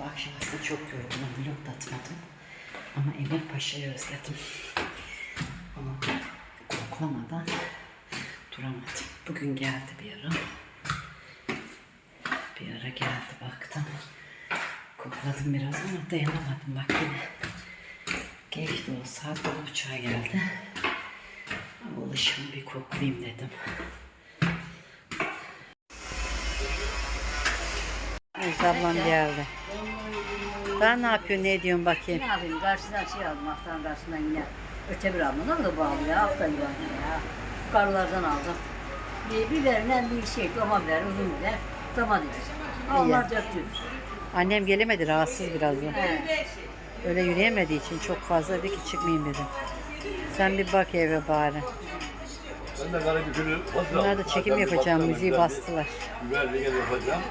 Bu akşam aslında çok yorgunum. Vlog da atmadım. Ama Emir Paşa'yı özledim. Onu koklamadan duramadım. Bugün geldi bir ara. Bir ara geldi baktım. Kokladım biraz ama dayanamadım bak yine. Geç de olsa buçuğa geldi. Ama alışım bir koklayayım dedim. Özlem ablam geldi. Daha ne yapıyorsun ne ediyorsun bakayım. Ne yapayım? Karşıdan şey aldım. Haftanın karşısından yine öte bir aldım. Da bağlı ya. Hafta gibi ya. Karılardan aldım. Bir biberinden bir şey. Doma biber, uzun biber. Domates. Onlar döktüm. Annem gelemedi rahatsız biraz da. He. Öyle yürüyemediği için çok fazla dedi ki çıkmayayım dedim. Sen bir bak eve bari. Ben de Karagül'ü Bunlar da çekim yapacağım. Müziği bastılar. Biberli gel yapacağım.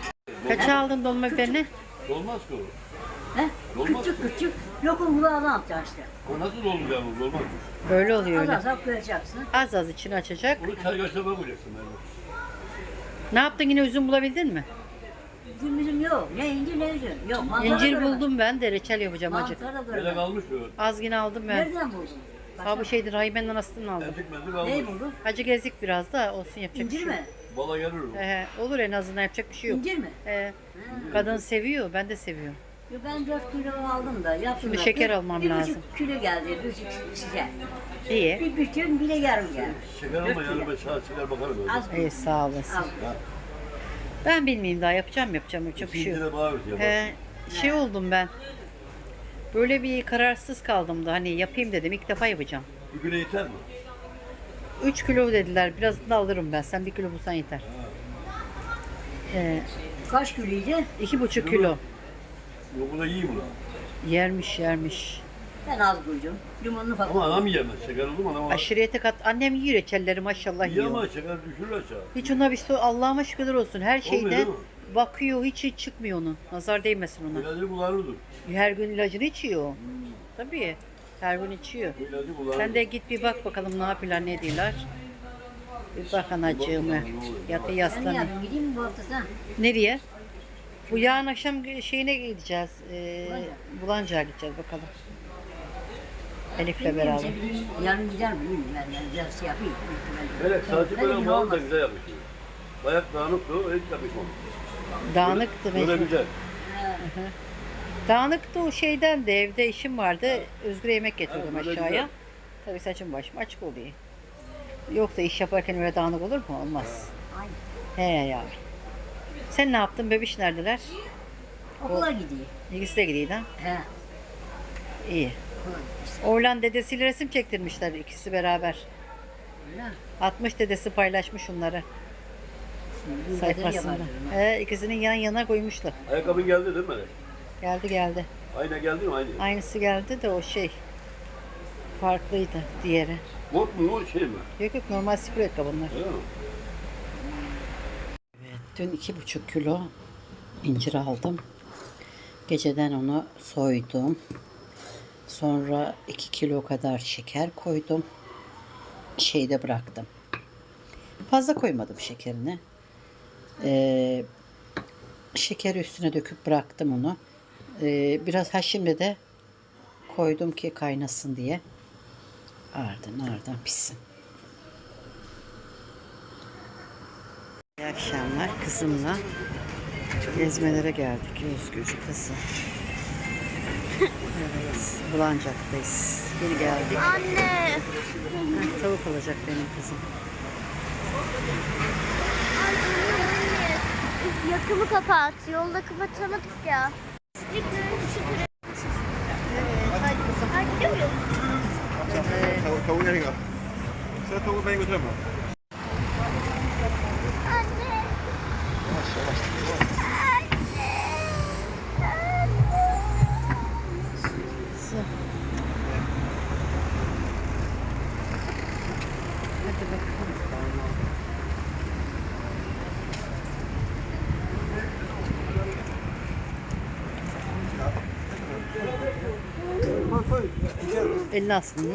Kaça aldın dolma biberini? Olmaz ki o. He? Olmaz Küçük küçük. Lokum kulağına atacaksın işte. O nasıl olacak bu? Olmaz. Öyle oluyor Az öyle. az az koyacaksın. Az az içini açacak. Onu çay kaşığı koyacaksın ben. Ne yaptın yine üzüm bulabildin mi? Bizim bizim yok. Ne incir ne üzüm. Yok. manzara İncir göre. buldum ben de reçel yapacağım acık. Manzara Böyle kalmış o. Az yine aldım ben. Nereden buldun? Ha bu şeydi Rahibe'nin anasından aldım. Ezik mezik Neyi kalmış. buldun? Acı gezdik biraz da olsun yapacak bir İncir şey yok. mi? Bala gelir o. He, olur en azından yapacak bir şey yok. İncir mi? He, kadın seviyor ben de seviyorum. Yo, Ben 4 kilo aldım da yaptım. Şimdi şeker Bir- almam bir lazım. buçuk kilo geldi. Bir buçuk size. İyi. Bir bütün bir de yarım geldi. Şeker alma yani ben sana şeker bakarım öyle. Az İyi sağ olasın. Ben bilmeyeyim daha yapacağım yapacağım yapacak bir şey İkinci yok. He, şey oldum ben. Böyle bir kararsız kaldım da hani yapayım dedim ilk defa yapacağım. Bir güne yeter mi? 3 kilo dediler birazını da alırım ben. Sen bir kilo bulsan yeter. Ee, Kaç kiloydu? iki buçuk kilo. Yok bu da yiyeyim ulan. Yermiş yermiş. Ben az koydum. Limonlu falan. Ama anam yiyemez. Şeker olur mu anam? Aşırıyete kat. Annem yiyor reçelleri maşallah Yiyor ama yiyor. şeker düşürür aşağı. Hiç ona bir şey Allah'ıma şükürler olsun. Her Olmuyor şeyde değil mi? bakıyor hiç hiç çıkmıyor onun. Nazar değmesin ona. İlacı kullanırdır. Her gün ilacını içiyor. Tabii. Her gün içiyor. İlacı kullanırdır. Sen de git bir bak bakalım ne yapıyorlar ne diyorlar. Bir bak anacığıma. Yatı Ben yaslanıyor. yapayım? Gideyim mi bu hafta sen? Nereye? Bu yarın akşam şeyine gideceğiz. Ee, Bulanca'ya gideceğiz bakalım. Elif'le beraber. Yarın gider mi? Bilmiyorum ben. Yani biraz şey yapayım. Saati Benim böyle bağlı da güzel yapışıyor. Bayak dağınıktı o hiç yapışmamış. Dağınıktı Böyle mecbur. güzel. Dağınıktı o şeyden de evde işim vardı. Özgür'e yemek getirdim Ha, böyle aşağıya. güzel. Tabii saçım başım açık oluyor. Yoksa iş yaparken öyle dağınık olur mu? Olmaz. Aynen. He ya. Sen ne yaptın? Bebiş neredeler? Okula gidiyor. İkisi de gidiyor ha. He. İyi. Oğlan dedesiyle resim çektirmişler ikisi beraber. Öyle mi? 60 dedesi paylaşmış onları Şimdi sayfasında. yapardım. He, ikisinin yan yana koymuşlar. Ayakkabın geldi değil mi? Geldi geldi. Ayna geldi mi? Aynı. Aynısı geldi de o şey farklıydı diğeri. Bot mu o şey mi? Yok yok normal spor ayakkabı bunlar. Öyle mi? Dün iki buçuk kilo incir aldım. Geceden onu soydum. Sonra iki kilo kadar şeker koydum. Şeyde bıraktım. Fazla koymadım şekerini. Ee, şeker üstüne döküp bıraktım onu. Ee, biraz ha şimdi de koydum ki kaynasın diye. Ardın ardın pişsin. İyi akşamlar kızımla gezmelere geldik Özgür kızı. Evet, Bulancak'tayız. Yeni geldik. Anne. Heh, tavuk olacak benim kızım. Yakımı kapat. Yolda kapatamadık ya. Evet. Hadi kızım. Hadi gidiyor muyuz? Tavuğu, tavuğu nereye? Sen tavuğu ben götüremem. Anne. Yavaş yavaş. Hadi bakalım. Elini aslında.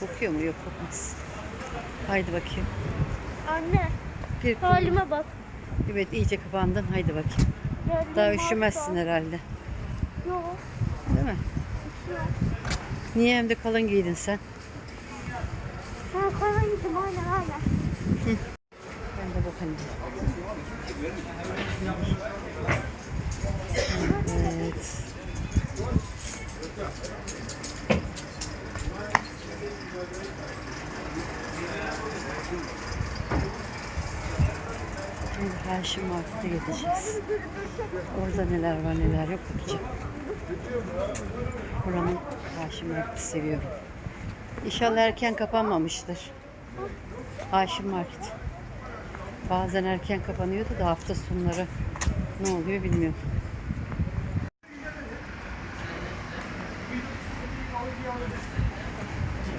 Kokuyor mu? Yok kokmaz. Haydi bakayım. Anne. Bir Halime bak. Evet iyice kapandın. Haydi bakayım. Gözlerim Daha üşümezsin herhalde. Yok. Değil mi? Niye hem de kalın giydin sen? Ha koymayayım aynen aynen. Ben de bakayım. Şimdi Haşim Market'e gideceğiz. Orada neler var neler yok bakacağım. Buranın Haşim Market'i seviyorum. İnşallah erken kapanmamıştır. Haşim Market. Bazen erken kapanıyordu da hafta sonları ne oluyor bilmiyorum.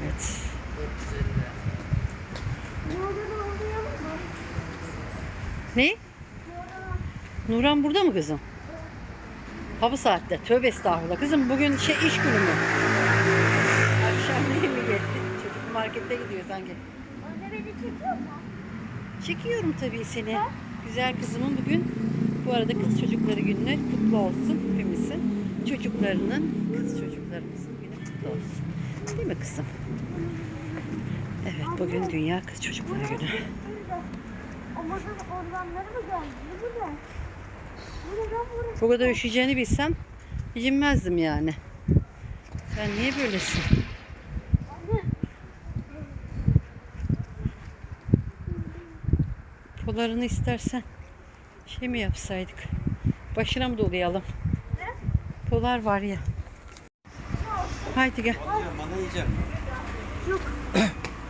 Evet. Ne? Nuran burada mı kızım? Ha bu saatte. Tövbe estağfurullah. Kızım bugün şey iş günü mü? Akşam değil mi geldi? Çocuk markette gidiyor sanki. Anne beni çekiyor mu? Çekiyorum tabii seni. Güzel kızımın bugün bu arada kız çocukları günü kutlu olsun hepimizin. Çocuklarının, kız çocuklarımızın günü kutlu olsun. Değil mi kızım? Evet bugün Dünya Kız Çocukları Günü. Mı geldi? Bu ne? Ne burası? Kadar üşüyeceğini bilsem inmezdim yani. Sen niye böylesin? Polarını istersen şey mi yapsaydık? Başına mı dolayalım? Polar var ya. Haydi gel.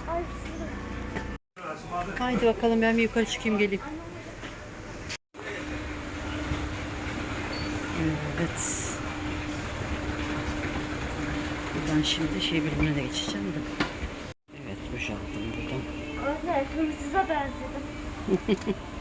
Ay şurada. Haydi bakalım ben bir yukarı çıkayım geleyim. Evet. Buradan şimdi şey bilimine de geçeceğim de. Evet boşalttım buradan. Anne hırsıza benzedim.